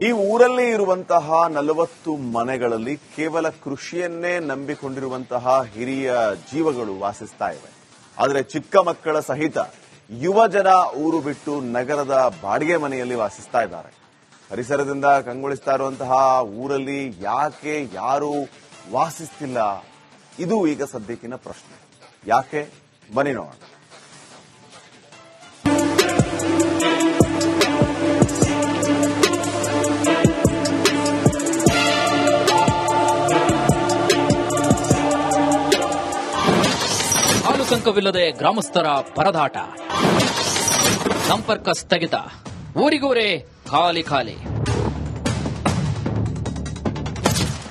ಈ ಊರಲ್ಲಿ ಇರುವಂತಹ ನಲವತ್ತು ಮನೆಗಳಲ್ಲಿ ಕೇವಲ ಕೃಷಿಯನ್ನೇ ನಂಬಿಕೊಂಡಿರುವಂತಹ ಹಿರಿಯ ಜೀವಗಳು ವಾಸಿಸ್ತಾ ಇವೆ. ಆದರೆ ಚಿಕ್ಕ ಮಕ್ಕಳ ಸಹಿತ ಯುವ ಜನ ಊರು ಬಿಟ್ಟು ನಗರದ ಬಾಡಿಗೆ ಮನೆಯಲ್ಲಿ ವಾಸಿಸ್ತಾ ಇದ್ದಾರೆ. ಪರಿಸರದಿಂದ ಕಂಗೊಳಿಸ್ತಾ ಇರುವಂತಹ ಊರಲ್ಲಿ ಯಾಕೆ ಯಾರು ವಾಸಿಸ್ತಿಲ್ಲ? ಇದು ಈಗ ಸದ್ಯಕ್ಕಿನ ಪ್ರಶ್ನೆ. ಯಾಕೆ? ಬನ್ನಿ ನೋಡೋಣ. ಹಾಲು ಸಂಕವಿಲ್ಲದೆ ಗ್ರಾಮಸ್ಥರ ಪರದಾಟ. ಸಂಪರ್ಕ ಸ್ಥಗಿತ. ಊರಿಗೂರೇ ಖಾಲಿ ಖಾಲಿ.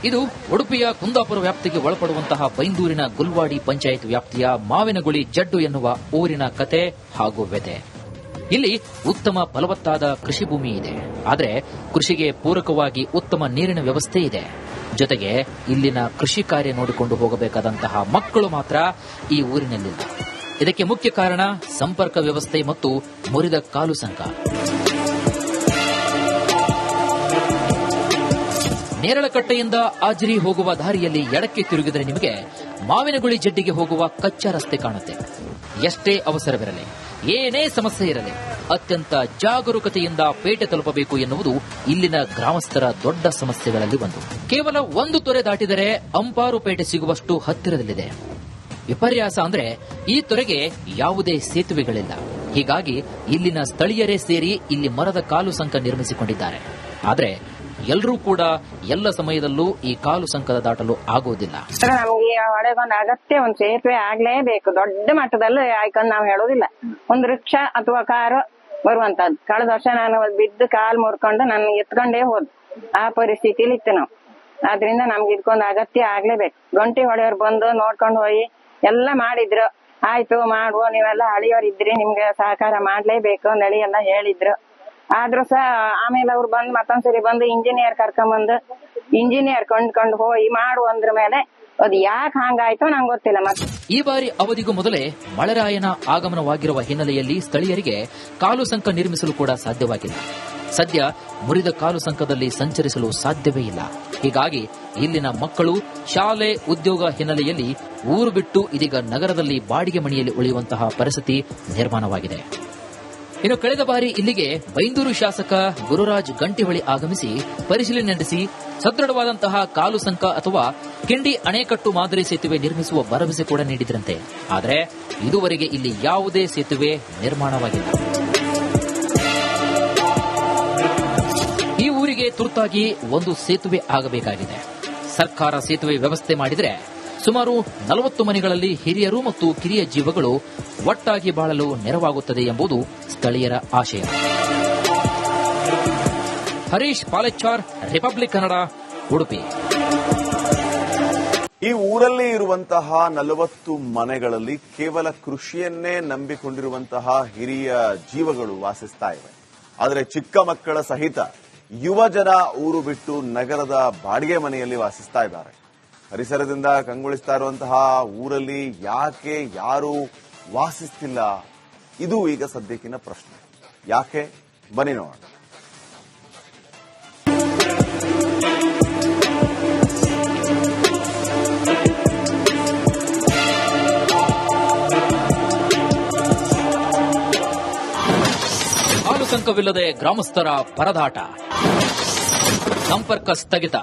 ಇದು ಉಡುಪಿಯ ಕುಂದಾಪುರ ವ್ಯಾಪ್ತಿಗೆ ಒಳಪಡುವಂತಹ ಬೈಂದೂರಿನ ಗುಲ್ವಾಡಿ ಪಂಚಾಯತ್ ವ್ಯಾಪ್ತಿಯ ಮಾವಿನಗುಳಿ ಜಡ್ಡು ಎನ್ನುವ ಊರಿನ ಕತೆ ಹಾಗೂ ವ್ಯತೆ ಇಲ್ಲಿ ಉತ್ತಮ ಫಲವತ್ತಾದ ಕೃಷಿ ಭೂಮಿ ಇದೆ. ಆದರೆ ಕೃಷಿಗೆ ಪೂರಕವಾಗಿ ಉತ್ತಮ ನೀರಿನ ವ್ಯವಸ್ಥೆ ಇದೆ. ಜೊತೆಗೆ ಇಲ್ಲಿನ ಕೃಷಿ ಕಾರ್ಯ ನೋಡಿಕೊಂಡು ಹೋಗಬೇಕಾದಂತಹ ಮಕ್ಕಳು ಮಾತ್ರ ಈ ಊರಿನಲ್ಲಿಲ್ಲ ಇದಕ್ಕೆ ಮುಖ್ಯ ಕಾರಣ ಸಂಪರ್ಕ ವ್ಯವಸ್ಥೆ ಮತ್ತು ಮುರಿದ ಕಾಲು ಸಂಕ. ನೇರಳಕಟ್ಟೆಯಿಂದ ಆಜ್ರಿ ಹೋಗುವ ದಾರಿಯಲ್ಲಿ ಎಡಕ್ಕೆ ತಿರುಗಿದರೆ ನಿಮಗೆ ಮಾವಿನಗುಳಿ ಜಡ್ಡಿಗೆ ಹೋಗುವ ಕಚ್ಚಾ ರಸ್ತೆ ಕಾಣುತ್ತೆ. ಎಷ್ಟೇ ಅವಸರವಿರಲಿ. ಏನೇ ಸಮಸ್ಯೆ ಇರಲಿ, ಅತ್ಯಂತ ಜಾಗರೂಕತೆಯಿಂದ ಪೇಟೆ ತಲುಪಬೇಕು ಎನ್ನುವುದು ಇಲ್ಲಿನ ಗ್ರಾಮಸ್ಥರ ದೊಡ್ಡ ಸಮಸ್ಯೆಗಳಲ್ಲಿ ಒಂದು. ಕೇವಲ ಒಂದು ತೊರೆ ದಾಟಿದರೆ ಅಂಪಾರು ಪೇಟೆ ಸಿಗುವಷ್ಟು ಹತ್ತಿರದಲ್ಲಿದೆ. ವಿಪರ್ಯಾಸ ಅಂದ್ರೆ ಈ ತೊರೆಗೆ ಯಾವುದೇ ಸೇತುವೆಗಳಿಲ್ಲ. ಹೀಗಾಗಿ ಇಲ್ಲಿನ ಸ್ಥಳೀಯರೇ ಸೇರಿ ಇಲ್ಲಿ ಮರದ ಕಾಲು ಸಂಕ ನಿರ್ಮಿಸಿಕೊಂಡಿದ್ದಾರೆ. ಆದರೆ ಎಲ್ಲರೂ ಕೂಡ ಎಲ್ಲ ಸಮಯದಲ್ಲೂ ಈ ಕಾಲು ಸಂಕದ ದಾಟಲು ಆಗುವುದಿಲ್ಲ ನಮಗೆ ಒಳಗೊಂದು ಅಗತ್ಯ ಒಂದು ಸೇತುವೆ ಆಗ್ಲೇಬೇಕು. ದೊಡ್ಡ ಮಟ್ಟದಲ್ಲಿ ಆಯ್ಕೊಂಡು ನಾವು ಹೇಳೋದಿಲ್ಲ. ಒಂದು ರಿಕ್ಷಾ ಅಥವಾ ಕಾರು ಬರುವಂತದ್ದು ಕಳೆದ ವರ್ಷ ನಾನು ಬಿದ್ದು ಕಾಲು ಮುರ್ಕೊಂಡು ನನ್ನ ಎತ್ಕೊಂಡೇ ಹೋದ್. ಆ ಪರಿಸ್ಥಿತಿಲಿ ಇತ್ತು ನಾವು. ಆದ್ರಿಂದ ನಮ್ಗೆ ಇದ್ಕೊಂಡ್ ಅಗತ್ಯ ಆಗ್ಲೇಬೇಕು. ಗಂಟಿ ಹೊಡೆಯವ್ರು ಬಂದು ನೋಡ್ಕೊಂಡು ಹೋಗಿ ಎಲ್ಲ ಮಾಡಿದ್ರು. ಆಯ್ತು, ಮಾಡುವ, ನೀವೆಲ್ಲ ಹಳಿಯವ್ರು ಇದ್ರಿ ನಿಮ್ಗೆ ಸಹಕಾರ ಮಾಡ್ಲೇಬೇಕು ನಳಿ ಎಲ್ಲ ಹೇಳಿದ್ರು. ಆದ್ರೂ ಸಹ ಆಮೇಲೆ ಅವ್ರು ಬಂದ್ ಮತ್ತೊಂದ್ಸರಿ ಬಂದು ಇಂಜಿನಿಯರ್ ಕರ್ಕೊಂಬಂದು ಇಂಜಿನಿಯರ್ ಕೊಂಡ್ಕೊಂಡು ಹೋಗಿ ಮಾಡು ಅಂದ್ರ ಮೇಲೆ ಅದು ಯಾಕೆ ಹಂಗಾಯ್ತು ನಂಗೆ ಗೊತ್ತಿಲ್ಲ ಮತ್ತೆ ಈ ಬಾರಿ ಅವಧಿಗೂ ಮೊದಲೇ ಮಳೆರಾಯನ ಆಗಮನವಾಗಿರುವ ಹಿನ್ನೆಲೆಯಲ್ಲಿ ಸ್ಥಳೀಯರಿಗೆ ಕಾಲು ಸಂಕ ನಿರ್ಮಿಸಲು ಕೂಡ ಸಾಧ್ಯವಾಗಿಲ್ಲ ಸದ್ಯ ಮುರಿದ ಕಾಲು ಸಂಕದಲ್ಲಿ ಸಂಚರಿಸಲು ಸಾಧ್ಯವೇ ಇಲ್ಲ. ಹೀಗಾಗಿ ಇಲ್ಲಿನ ಮಕ್ಕಳು ಶಾಲೆ, ಉದ್ಯೋಗ ಹಿನ್ನೆಲೆಯಲ್ಲಿ ಊರು ಬಿಟ್ಟು ಇದೀಗ ನಗರದಲ್ಲಿ ಬಾಡಿಗೆ ಮನೆಯಲ್ಲಿ ಉಳಿಯುವಂತಹ ಪರಿಸ್ಥಿತಿ ನಿರ್ಮಾಣವಾಗಿದೆ. ಇನ್ನು ಕಳೆದ ಬಾರಿ ಇಲ್ಲಿಗೆ ಬೈಂದೂರು ಶಾಸಕ ಗುರುರಾಜ್ ಗಂಟಿಹೊಳಿ ಆಗಮಿಸಿ ಪರಿಶೀಲನೆ ನಡೆಸಿ ಸದೃಢವಾದಂತಹ ಕಾಲು ಸಂಕ ಅಥವಾ ಕಿಂಡಿ ಅಣೆಕಟ್ಟು ಮಾದರಿ ಸೇತುವೆ ನಿರ್ಮಿಸುವ ಭರವಸೆ ಕೂಡ ನೀಡಿದ್ರಂತೆ. ಆದರೆ ಇದುವರೆಗೆ ಇಲ್ಲಿ ಯಾವುದೇ ಸೇತುವೆ ನಿರ್ಮಾಣವಾಗಿಲ್ಲ. ಈ ಊರಿಗೆ ತುರ್ತಾಗಿ ಒಂದು ಸೇತುವೆ ಆಗಬೇಕಾಗಿದೆ. ಸರ್ಕಾರ ಸೇತುವೆ ವ್ಯವಸ್ಥೆ ಮಾಡಿದರೆ ಸುಮಾರು ನಲವತ್ತು ಮನೆಗಳಲ್ಲಿ ಹಿರಿಯರು ಮತ್ತು ಕಿರಿಯ ಜೀವಗಳು ಒಟ್ಟಾಗಿ ಬಾಳಲು ನೆರವಾಗುತ್ತದೆ ಎಂಬುದು ಸ್ಥಳೀಯರ ಆಶಯ. ಹರೀಶ್ ಪಾಲೆಚ್ಚಾರ್, ರಿಪಬ್ಲಿಕ್ ಕನ್ನಡ, ಉಡುಪಿ. ಈ ಊರಲ್ಲಿ ಇರುವಂತಹ ನಲವತ್ತು ಮನೆಗಳಲ್ಲಿ ಕೇವಲ ಕೃಷಿಯನ್ನೇ ನಂಬಿಕೊಂಡಿರುವಂತಹ ಹಿರಿಯ ಜೀವಗಳು ವಾಸಿಸ್ತಾ ಇವೆ. ಆದರೆ ಚಿಕ್ಕ ಮಕ್ಕಳ ಸಹಿತ ಯುವ ಜನ ಊರು ಬಿಟ್ಟು ನಗರದ ಬಾಡಿಗೆ ಮನೆಯಲ್ಲಿ ವಾಸಿಸ್ತಾ ಇದ್ದಾರೆ. ಪರಿಸರದಿಂದ ಕಂಗೊಳಿಸ್ತಾ ಇರುವಂತಹ ಊರಲ್ಲಿ ಯಾಕೆ ಯಾರು ವಾಸಿಸ್ತಿಲ್ಲ? ಇದು ಈಗ ಸದ್ಯಕ್ಕಿನ ಪ್ರಶ್ನೆ. ಯಾಕೆ? ಬನ್ನಿ ನೋಡೋಣ. ಹಾಲು ಸಂಕವಿಲ್ಲದೆ ಗ್ರಾಮಸ್ಥರ ಪರದಾಟ. ಸಂಪರ್ಕ ಸ್ಥಗಿತ.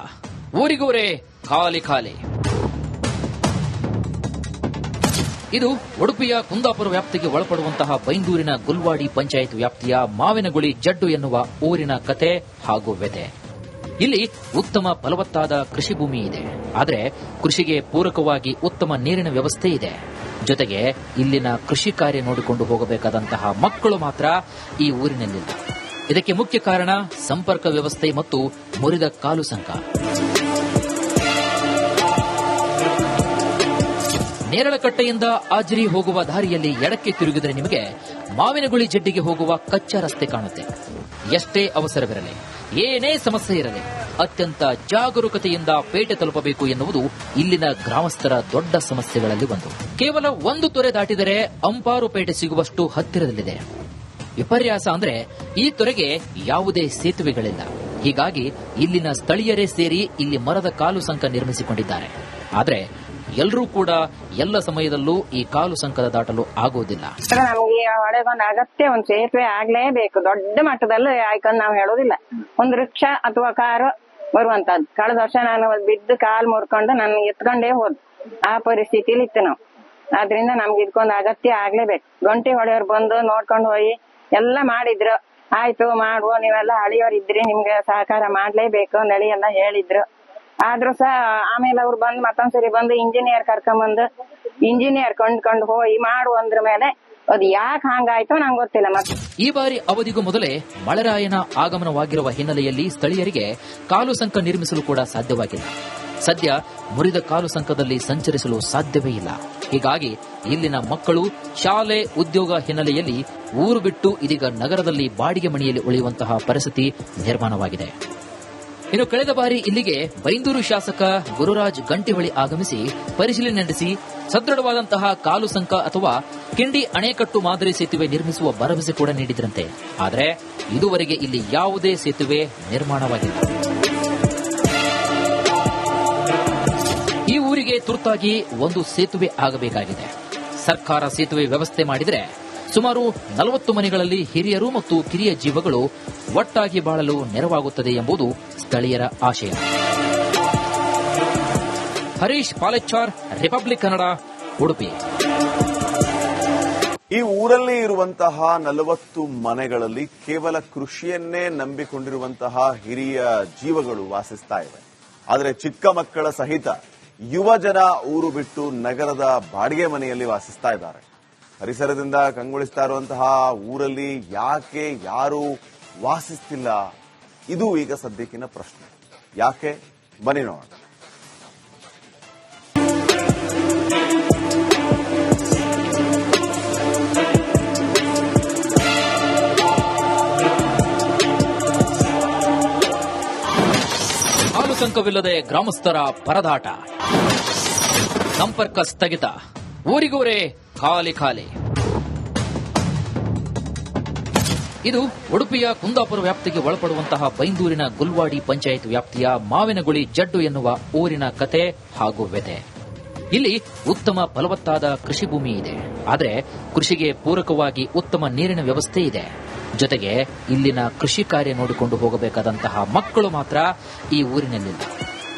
ಊರಿಗೂರೇ ಖಾಲಿ ಖಾಲಿ. ಇದು ಉಡುಪಿಯ ಕುಂದಾಪುರ ವ್ಯಾಪ್ತಿಗೆ ಒಳಪಡುವಂತಹ ಬೈಂದೂರಿನ ಗುಲ್ವಾಡಿ ಪಂಚಾಯತ್ ವ್ಯಾಪ್ತಿಯ ಮಾವಿನಗುಳಿ ಜಡ್ಡು ಎನ್ನುವ ಊರಿನ ಕತೆ ಹಾಗೂ ವ್ಯತೆ ಇಲ್ಲಿ ಉತ್ತಮ ಫಲವತ್ತಾದ ಕೃಷಿ ಭೂಮಿ ಇದೆ. ಆದರೆ ಕೃಷಿಗೆ ಪೂರಕವಾಗಿ ಉತ್ತಮ ನೀರಿನ ವ್ಯವಸ್ಥೆ ಇದೆ. ಜೊತೆಗೆ ಇಲ್ಲಿನ ಕೃಷಿ ಕಾರ್ಯ ನೋಡಿಕೊಂಡು ಹೋಗಬೇಕಾದಂತಹ ಮಕ್ಕಳು ಮಾತ್ರ ಈ ಊರಿನಲ್ಲಿಲ್ಲ. ಇದಕ್ಕೆ ಮುಖ್ಯ ಕಾರಣ ಸಂಪರ್ಕ ವ್ಯವಸ್ಥೆ ಮತ್ತು ಮುರಿದ ಕಾಲು ಸಂಕ. ನೇರಳಕಟ್ಟೆಯಿಂದ ಆಜರಿ ಹೋಗುವ ದಾರಿಯಲ್ಲಿ ಎಡಕ್ಕೆ ತಿರುಗಿದರೆ ನಿಮಗೆ ಮಾವಿನಗುಳಿ ಜಡ್ಡಿಗೆ ಹೋಗುವ ಕಚ್ಚಾ ರಸ್ತೆ ಕಾಣುತ್ತೆ. ಎಷ್ಟೇ ಅವಸರವಿರಲಿ, ಏನೇ ಸಮಸ್ಯೆ ಇರಲಿ, ಅತ್ಯಂತ ಜಾಗರೂಕತೆಯಿಂದ ಪೇಟೆ ತಲುಪಬೇಕು ಎನ್ನುವುದು ಇಲ್ಲಿನ ಗ್ರಾಮಸ್ಥರ ದೊಡ್ಡ ಸಮಸ್ಯೆಗಳಲ್ಲಿ ಒಂದು. ಕೇವಲ ಒಂದು ತೊರೆ ದಾಟಿದರೆ ಅಂಪಾರು ಪೇಟೆ ಸಿಗುವಷ್ಟು ಹತ್ತಿರದಲ್ಲಿದೆ. ವಿಪರ್ಯಾಸ ಅಂದ್ರೆ ಈ ತೊರೆಗೆ ಯಾವುದೇ ಸೇತುವೆಗಳಿಲ್ಲ. ಹೀಗಾಗಿ ಇಲ್ಲಿನ ಸ್ಥಳೀಯರೇ ಸೇರಿ ಇಲ್ಲಿ ಮರದ ಕಾಲು ಸಂಕ ನಿರ್ಮಿಸಿಕೊಂಡಿದ್ದಾರೆ. ಆದರೆ ಎಲ್ಲರೂ ಕೂಡ ಎಲ್ಲ ಸಮಯದಲ್ಲೂ ಈ ಕಾಲು ಸಂಕದ ದಾಟಲು ಆಗುವುದಿಲ್ಲ ನಮಗೆ ಅಗತ್ಯ, ಒಂದು ಸೇತುವೆ ಆಗ್ಲೇಬೇಕು. ದೊಡ್ಡ ಮಟ್ಟದಲ್ಲಿ ಆಯ್ಕೊಂಡು ನಾವು ಹೇಳೋದಿಲ್ಲ. ಒಂದು ರಿಕ್ಷಾ ಅಥವಾ ಕಾರು ಬರುವಂತದ್ದು ಕಳೆದ ವರ್ಷ ನಾನು ಬಿದ್ದು ಕಾಲು ಮುರ್ಕೊಂಡು ನಾನು ಎತ್ಕೊಂಡೇ ಹೋದ್. ಆ ಪರಿಸ್ಥಿತಿಲಿ ಇತ್ತು ನಾವು. ಆದ್ರಿಂದ ನಮ್ಗೆ ಇದಕ್ಕೊಂದು ಅಗತ್ಯ ಆಗ್ಲೇಬೇಕು. ಗಂಟೆ ಹೊಡೆಯವ್ರು ಬಂದು ನೋಡ್ಕೊಂಡು ಹೋಗಿ ಎಲ್ಲ ಮಾಡಿದ್ರು. ಆಯ್ತು, ಮಾಡುವ, ನೀವೆಲ್ಲ ಹಳಿಯವ್ರು ಇದ್ರಿ ನಿಮ್ಗೆ ಸಹಕಾರ ಮಾಡ್ಲೇಬೇಕು ನಳಿ ಎಲ್ಲ ಹೇಳಿದ್ರು. ಆದ್ರೂ ಸಹ ಆಮೇಲೆ ಅವ್ರು ಬಂದು ಮತ್ತೊಂದ್ಸರಿ ಬಂದು ಇಂಜಿನಿಯರ್ ಕರ್ಕೊಂಬಂದು ಇಂಜಿನಿಯರ್ ಕೊಂಡ್ಕೊಂಡು ಹೋಗಿ ಮಾಡು ಅಂದ್ರ ಮೇಲೆ ಅದು ಯಾಕೆ ಹಂಗಾಯ್ತು ನಂಗೆ ಗೊತ್ತಿಲ್ಲ ಮತ್ತೆ ಈ ಬಾರಿ ಅವಧಿಗೂ ಮೊದಲೇ ಮಳೆರಾಯನ ಆಗಮನವಾಗಿರುವ ಹಿನ್ನೆಲೆಯಲ್ಲಿ ಸ್ಥಳೀಯರಿಗೆ ಕಾಲು ಸಂಕ ನಿರ್ಮಿಸಲು ಕೂಡ ಸಾಧ್ಯವಾಗಿಲ್ಲ. ಸದ್ಯ ಮುರಿದ ಕಾಲು ಸಂಕದಲ್ಲಿ ಸಂಚರಿಸಲು ಸಾಧ್ಯವೇ ಇಲ್ಲ. ಹೀಗಾಗಿ ಇಲ್ಲಿನ ಮಕ್ಕಳು ಶಾಲೆ, ಉದ್ಯೋಗ ಹಿನ್ನೆಲೆಯಲ್ಲಿ ಊರು ಬಿಟ್ಟು ಇದೀಗ ನಗರದಲ್ಲಿ ಬಾಡಿಗೆ ಮನೆಯಲ್ಲಿ ಉಳಿಯುವಂತಹ ಪರಿಸ್ಥಿತಿ ನಿರ್ಮಾಣವಾಗಿದೆ. ಇನ್ನು ಕಳೆದ ಬಾರಿ ಇಲ್ಲಿಗೆ ಬೈಂದೂರು ಶಾಸಕ ಗುರುರಾಜ್ ಗಂಟಿಹೊಳಿ ಆಗಮಿಸಿ ಪರಿಶೀಲನೆ ನಡೆಸಿ ಸದೃಢವಾದಂತಹ ಕಾಲು ಸಂಕ ಅಥವಾ ಕಿಂಡಿ ಅಣೆಕಟ್ಟು ಮಾದರಿ ಸೇತುವೆ ನಿರ್ಮಿಸುವ ಭರವಸೆ ಕೂಡ ನೀಡಿದ್ರಂತೆ. ಆದರೆ ಇದುವರೆಗೆ ಇಲ್ಲಿ ಯಾವುದೇ ಸೇತುವೆ ನಿರ್ಮಾಣವಾಗಿಲ್ಲ. ಈ ಊರಿಗೆ ತುರ್ತಾಗಿ ಒಂದು ಸೇತುವೆ ಆಗಬೇಕಾಗಿದೆ. ಸರ್ಕಾರ ಸೇತುವೆ ವ್ಯವಸ್ಥೆ ಮಾಡಿದರೆ ಸುಮಾರು ನಲವತ್ತು ಮನೆಗಳಲ್ಲಿ ಹಿರಿಯರು ಮತ್ತು ಕಿರಿಯ ಜೀವಗಳು ಒಟ್ಟಾಗಿ ಬಾಳಲು ನೆರವಾಗುತ್ತದೆ ಎಂಬುದು ಸ್ಥಳೀಯರ ಆಶಯ. ಹರೀಶ್ ಪಾಲೆಚ್ಚಾರ್, ರಿಪಬ್ಲಿಕ್ ಕನ್ನಡ, ಉಡುಪಿ. ಈ ಊರಲ್ಲಿ ಇರುವಂತಹ ನಲವತ್ತು ಮನೆಗಳಲ್ಲಿ ಕೇವಲ ಕೃಷಿಯನ್ನೇ ನಂಬಿಕೊಂಡಿರುವಂತಹ ಹಿರಿಯ ಜೀವಗಳು ವಾಸಿಸ್ತಾ ಇವೆ. ಆದರೆ ಚಿಕ್ಕ ಮಕ್ಕಳ ಸಹಿತ ಯುವ ಜನ ಊರು ಬಿಟ್ಟು ನಗರದ ಬಾಡಿಗೆ ಮನೆಯಲ್ಲಿ ವಾಸಿಸ್ತಾ ಇದ್ದಾರೆ. ಪರಿಸರದಿಂದ ಕಂಗೊಳಿಸ್ತಾ ಇರುವಂತಹ ಊರಲ್ಲಿ ಯಾಕೆ ಯಾರು ವಾಸಿಸ್ತಿಲ್ಲ? ಇದು ಈಗ ಸದ್ಯಕ್ಕಿನ ಪ್ರಶ್ನೆ. ಯಾಕೆ? ಬನ್ನಿ ನೋಡೋಣ. ಹಾಲು ಸಂಕವಿಲ್ಲದೆ ಗ್ರಾಮಸ್ಥರ ಪರದಾಟ. ಸಂಪರ್ಕ ಸ್ಥಗಿತ. ಊರಿಗೂರೇ ಖಾಲಿ ಖಾಲಿ. ಇದು ಉಡುಪಿಯ ಕುಂದಾಪುರ ವ್ಯಾಪ್ತಿಗೆ ಒಳಪಡುವಂತಹ ಬೈಂದೂರಿನ ಗುಲ್ವಾಡಿ ಪಂಚಾಯತ್ ವ್ಯಾಪ್ತಿಯ ಮಾವಿನಗುಳಿ ಜಡ್ಡು ಎನ್ನುವ ಊರಿನ ಕತೆ ಹಾಗೂ ವ್ಯತೆ ಇಲ್ಲಿ ಉತ್ತಮ ಫಲವತ್ತಾದ ಕೃಷಿ ಭೂಮಿ ಇದೆ. ಆದರೆ ಕೃಷಿಗೆ ಪೂರಕವಾಗಿ ಉತ್ತಮ ನೀರಿನ ವ್ಯವಸ್ಥೆ ಇದೆ. ಜೊತೆಗೆ ಇಲ್ಲಿನ ಕೃಷಿ ಕಾರ್ಯ ನೋಡಿಕೊಂಡು ಹೋಗಬೇಕಾದಂತಹ ಮಕ್ಕಳು ಮಾತ್ರ ಈ ಊರಿನಲ್ಲಿಲ್ಲ.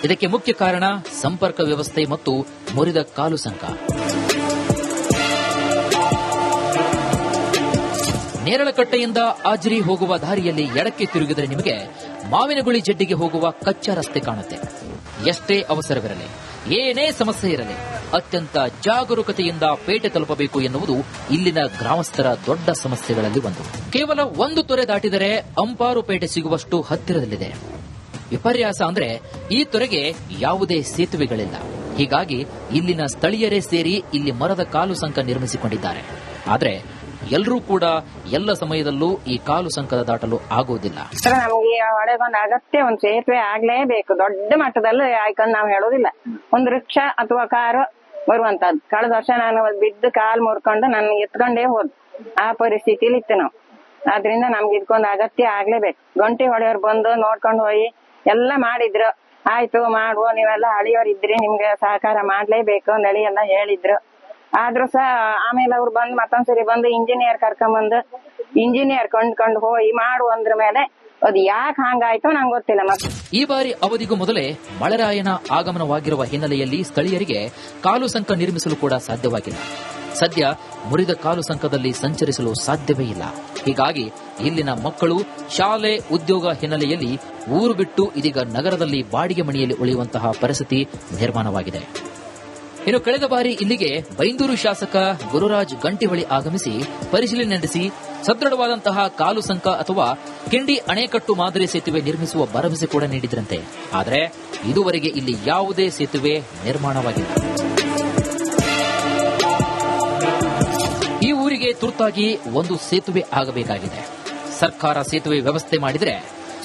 ಇದಕ್ಕೆ ಮುಖ್ಯ ಕಾರಣ ಸಂಪರ್ಕ ವ್ಯವಸ್ಥೆ ಮತ್ತು ಮುರಿದ ಕಾಲು ಸಂಕ. ನೇರಳಕಟ್ಟೆಯಿಂದ ಆಜ್ರಿ ಹೋಗುವ ದಾರಿಯಲ್ಲಿ ಎಡಕ್ಕೆ ತಿರುಗಿದರೆ ನಿಮಗೆ ಮಾವಿನಗುಳಿ ಜಡ್ಡಿಗೆ ಹೋಗುವ ಕಚ್ಚಾ ರಸ್ತೆ ಕಾಣುತ್ತೆ. ಎಷ್ಟೇ ಅವಸರವಿರಲಿ, ಏನೇ ಸಮಸ್ಯೆ ಇರಲಿ, ಅತ್ಯಂತ ಜಾಗರೂಕತೆಯಿಂದ ಪೇಟೆ ತಲುಪಬೇಕು ಎನ್ನುವುದು ಇಲ್ಲಿನ ಗ್ರಾಮಸ್ಥರ ದೊಡ್ಡ ಸಮಸ್ಯೆಗಳಲ್ಲಿ ಒಂದು. ಕೇವಲ ಒಂದು ತೊರೆ ದಾಟಿದರೆ ಅಂಪಾರು ಪೇಟೆ ಸಿಗುವಷ್ಟು ಹತ್ತಿರದಲ್ಲಿದೆ. ವಿಪರ್ಯಾಸ ಅಂದ್ರೆ ಈ ತೊರೆಗೆ ಯಾವುದೇ ಸೇತುವೆಗಳಿಲ್ಲ. ಹೀಗಾಗಿ ಇಲ್ಲಿನ ಸ್ಥಳೀಯರೇ ಸೇರಿ ಇಲ್ಲಿ ಮರದ ಕಾಲು ಸಂಕ ನಿರ್ಮಿಸಿಕೊಂಡಿದ್ದಾರೆ. ಆದರೆ ಎಲ್ಲರೂ ಕೂಡ ಎಲ್ಲ ಸಮಯದಲ್ಲೂ ಈ ಕಾಲು ಸಂಕದ ದಾಟಲು ಒಳಗೊಂದು ಅಗತ್ಯ, ಒಂದು ಸೇತುವೆ ಆಗ್ಲೇಬೇಕು. ದೊಡ್ಡ ಮಟ್ಟದಲ್ಲಿ ಆಯ್ಕೊಂಡು ನಾವು ಹೇಳೋದಿಲ್ಲ. ಒಂದು ರಿಕ್ಷಾ ಅಥವಾ ಕಾರು ಬರುವಂತದ್ದು ಕಳೆದ ವರ್ಷ ನಾನು ಬಿದ್ದು ಕಾಲು ಮುರ್ಕೊಂಡು ನಾನು ಎತ್ಕೊಂಡೇ ಹೋದ್. ಆ ಪರಿಸ್ಥಿತಿಲಿ ಇತ್ತು ನಾವು. ಆದ್ರಿಂದ ನಮ್ಗೆ ಇದಕ್ಕೊಂದು ಅಗತ್ಯ ಆಗ್ಲೇಬೇಕು. ಗಂಟೆ ಹೊಡೆಯವ್ರು ಬಂದು ನೋಡ್ಕೊಂಡು ಹೋಗಿ ಎಲ್ಲ ಮಾಡಿದ್ರು. ಆಯ್ತು, ಮಾಡುವ, ನೀವೆಲ್ಲ ಹಳಿಯವ್ರು ಇದ್ರಿ ನಿಮ್ಗೆ ಸಹಕಾರ ಮಾಡ್ಲೇಬೇಕು ನಳಿ ಎಲ್ಲ ಹೇಳಿದ್ರು. ಆದ್ರೂ ಸಹ ಆಮೇಲೆ ಅವ್ರು ಬಂದ್ ಮತ್ತೊಂದ್ಸರಿ ಬಂದು ಇಂಜಿನಿಯರ್ ಕರ್ಕೊಂಬಂದು ಇಂಜಿನಿಯರ್ ಕೊಂಡ್ಕೊಂಡು ಹೋಗಿ ಮಾಡು ಅಂದ್ರ ಮೇಲೆ ಅದು ಯಾಕೆ ಹಂಗಾಯ್ತು ನಂಗೆ ಗೊತ್ತಿಲ್ಲ ಮತ್ತೆ ಈ ಬಾರಿ ಅವಧಿಗೂ ಮೊದಲೇ ಮಳೆರಾಯನ ಆಗಮನವಾಗಿರುವ ಹಿನ್ನೆಲೆಯಲ್ಲಿ ಸ್ಥಳೀಯರಿಗೆ ಕಾಲು ಸಂಕ ನಿರ್ಮಿಸಲು ಕೂಡ ಸಾಧ್ಯವಾಗಿಲ್ಲ. ಸದ್ಯ ಮುರಿದ ಕಾಲು ಸಂಕದಲ್ಲಿ ಸಂಚರಿಸಲು ಸಾಧ್ಯವೇ ಇಲ್ಲ. ಹೀಗಾಗಿ ಇಲ್ಲಿನ ಮಕ್ಕಳು ಶಾಲೆ, ಉದ್ಯೋಗ ಹಿನ್ನೆಲೆಯಲ್ಲಿ ಊರು ಬಿಟ್ಟು ಇದೀಗ ನಗರದಲ್ಲಿ ಬಾಡಿಗೆ ಮನೆಯಲ್ಲಿ ಉಳಿಯುವಂತಹ ಪರಿಸ್ಥಿತಿ ನಿರ್ಮಾಣವಾಗಿದೆ. ಇನ್ನು ಕಳೆದ ಬಾರಿ ಇಲ್ಲಿಗೆ ಬೈಂದೂರು ಶಾಸಕ ಗುರುರಾಜ್ ಗಂಟಿಹೊಳಿ ಆಗಮಿಸಿ ಪರಿಶೀಲನೆ ನಡೆಸಿ ಸದೃಢವಾದಂತಹ ಕಾಲು ಸಂಕ ಅಥವಾ ಕಿಂಡಿ ಅಣೆಕಟ್ಟು ಮಾದರಿ ಸೇತುವೆ ನಿರ್ಮಿಸುವ ಭರವಸೆ ಕೂಡ ನೀಡಿದ್ರಂತೆ. ಆದರೆ ಇದುವರೆಗೆ ಇಲ್ಲಿ ಯಾವುದೇ ಸೇತುವೆ ನಿರ್ಮಾಣವಾಗಿಲ್ಲ. ಈ ಊರಿಗೆ ತುರ್ತಾಗಿ ಒಂದು ಸೇತುವೆ ಆಗಬೇಕಾಗಿದೆ. ಸರ್ಕಾರ ಸೇತುವೆ ವ್ಯವಸ್ಥೆ ಮಾಡಿದರೆ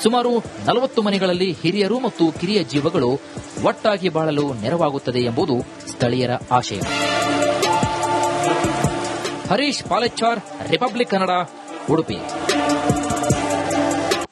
ಸುಮಾರು ನಲವತ್ತು ಮನೆಗಳಲ್ಲಿ ಹಿರಿಯರು ಮತ್ತು ಕಿರಿಯ ಜೀವಗಳು ಒಟ್ಟಾಗಿ ಬಾಳಲು ನೆರವಾಗುತ್ತದೆ ಎಂಬುದು ಸ್ಥಳೀಯರ ಆಶಯ. ಹರೀಶ್ ಪಾಲೆಚ್ಚಾರ್, ರಿಪಬ್ಲಿಕ್ ಕನ್ನಡ, ಉಡುಪಿ.